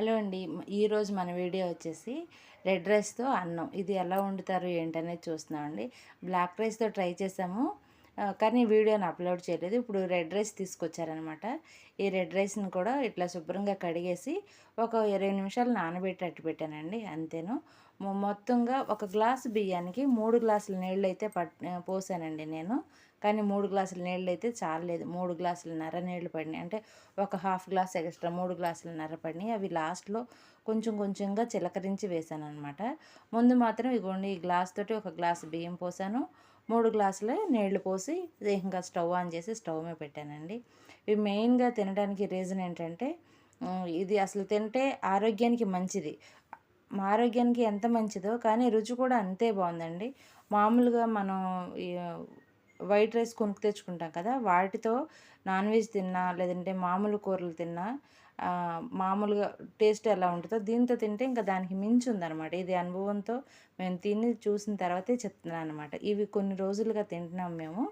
Hello అండి ఈరోజు మన వీడియో వచ్చేసి రెడ్ రైస్తో అన్నం. ఇది ఎలా వండుతారు ఏంటనేది చూస్తున్నామండి. బ్లాక్ రైస్తో ట్రై చేసాము. కానీ వీడియోని అప్లోడ్ చేయలేదు. ఇప్పుడు రెడ్ రైస్ తీసుకొచ్చారనమాట ఈ రెడ్ రైస్ని కూడా ఇట్లా శుభ్రంగా కడిగేసి ఒక ఇరవై నిమిషాలు నానబెట్టి అట్టు పెట్టానండి. అంతేను. మొత్తంగా ఒక గ్లాసు బియ్యానికి మూడు గ్లాసుల నీళ్ళు అయితే పట్ పోసానండి నేను. కానీ మూడు గ్లాసుల నీళ్ళు అయితే చాలలేదు. మూడు గ్లాసుల నర నీళ్ళు పడినాయి. అంటే ఒక హాఫ్ గ్లాస్ ఎక్స్ట్రా మూడు గ్లాసుల నర పడినాయి. అవి లాస్ట్లో కొంచెం కొంచెంగా చిలకరించి వేసాను అనమాట ముందు మాత్రం ఇగోండి ఈ గ్లాస్ తోటి ఒక గ్లాస్ బియ్యం పోసాను. మూడు గ్లాసులే నీళ్ళు పోసి ఇంకా స్టవ్ ఆన్ చేసి స్టవ్ మీద పెట్టానండి. ఇవి మెయిన్గా తినడానికి రీజన్ ఏంటంటే ఇది అసలు తింటే ఆరోగ్యానికి మంచిది. మా ఆరోగ్యానికి ఎంత మంచిదో కానీ రుచి కూడా అంతే బాగుందండి. మామూలుగా మనం వైట్ రైస్ కొనుక్కు తెచ్చుకుంటాం కదా వాటితో నాన్ వెజ్ తిన్నా లేదంటే మామూలు కూరలు తిన్నా మామూలుగా టేస్ట్ ఎలా ఉంటుందో దీంతో తింటే ఇంకా దానికి మించి ఉందన్నమాట. ఇది అనుభవంతో మేము తిని చూసిన తర్వాతే చెప్తున్నాను అనమాట ఇవి కొన్ని రోజులుగా తింటున్నాం మేము.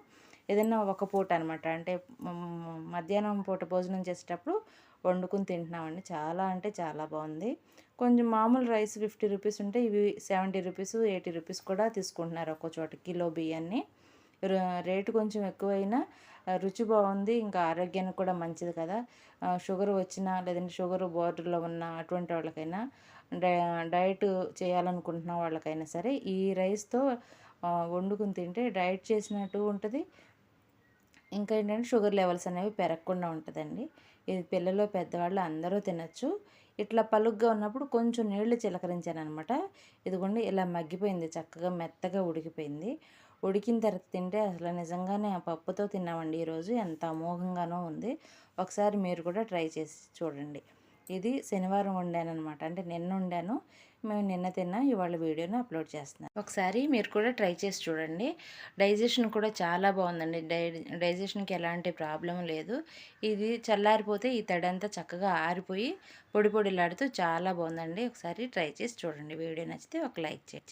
ఏదైనా ఒక పూట అనమాట అంటే మధ్యాహ్నం పూట భోజనం చేసేటప్పుడు వండుకుని తింటున్నామండి. చాలా అంటే చాలా బాగుంది. కొంచెం మామూలు రైస్ ఫిఫ్టీ రూపీస్ ఉంటే ఇవి సెవెంటీ రూపీస్ ఎయిటీ రూపీస్ కూడా తీసుకుంటున్నారు ఒక్కో చోట కిలో బియ్యాన్ని. రేటు కొంచెం ఎక్కువైనా రుచి బాగుంది ఇంకా ఆరోగ్యానికి కూడా మంచిది కదా. షుగర్ వచ్చినా లేదంటే షుగర్ బోర్డర్లో ఉన్న అటువంటి వాళ్ళకైనా డై డైట్ చేయాలనుకుంటున్న వాళ్ళకైనా సరే ఈ రైస్తో వండుకుని తింటే డైట్ చేసినట్టు ఉంటుంది. ఇంకా ఏంటంటే షుగర్ లెవెల్స్ అనేవి పెరగకుండా ఉంటుందండి. ఇది పిల్లలు పెద్దవాళ్ళు అందరూ తినచ్చు. ఇట్లా పలుగ్గా ఉన్నప్పుడు కొంచెం నీళ్ళు చిలకరించాను అనమాట ఇదిగోండి ఇలా మగ్గిపోయింది చక్కగా మెత్తగా ఉడికిపోయింది. ఉడికిన తర్వాత తింటే అసలు నిజంగానే ఆ పప్పుతో తిన్నామండి ఈరోజు. ఎంత అమోఘంగానో ఉంది. ఒకసారి మీరు కూడా ట్రై చేసి చూడండి. ఇది శనివారం వండాను అనమాట అంటే నిన్న వండాను. మేము నిన్న తిన్నా ఇవాళ వీడియోని అప్లోడ్ చేస్తున్నాను. ఒకసారి మీరు కూడా ట్రై చేసి చూడండి. డైజెషన్ కూడా చాలా బాగుందండి. డై డైజెషన్కి ఎలాంటి ప్రాబ్లం లేదు. ఇది చల్లారిపోతే ఈ తడంతా చక్కగా ఆరిపోయి పొడి పొడిలాడుతూ చాలా బాగుందండి. ఒకసారి ట్రై చేసి చూడండి. వీడియో నచ్చితే ఒక లైక్ చేయండి.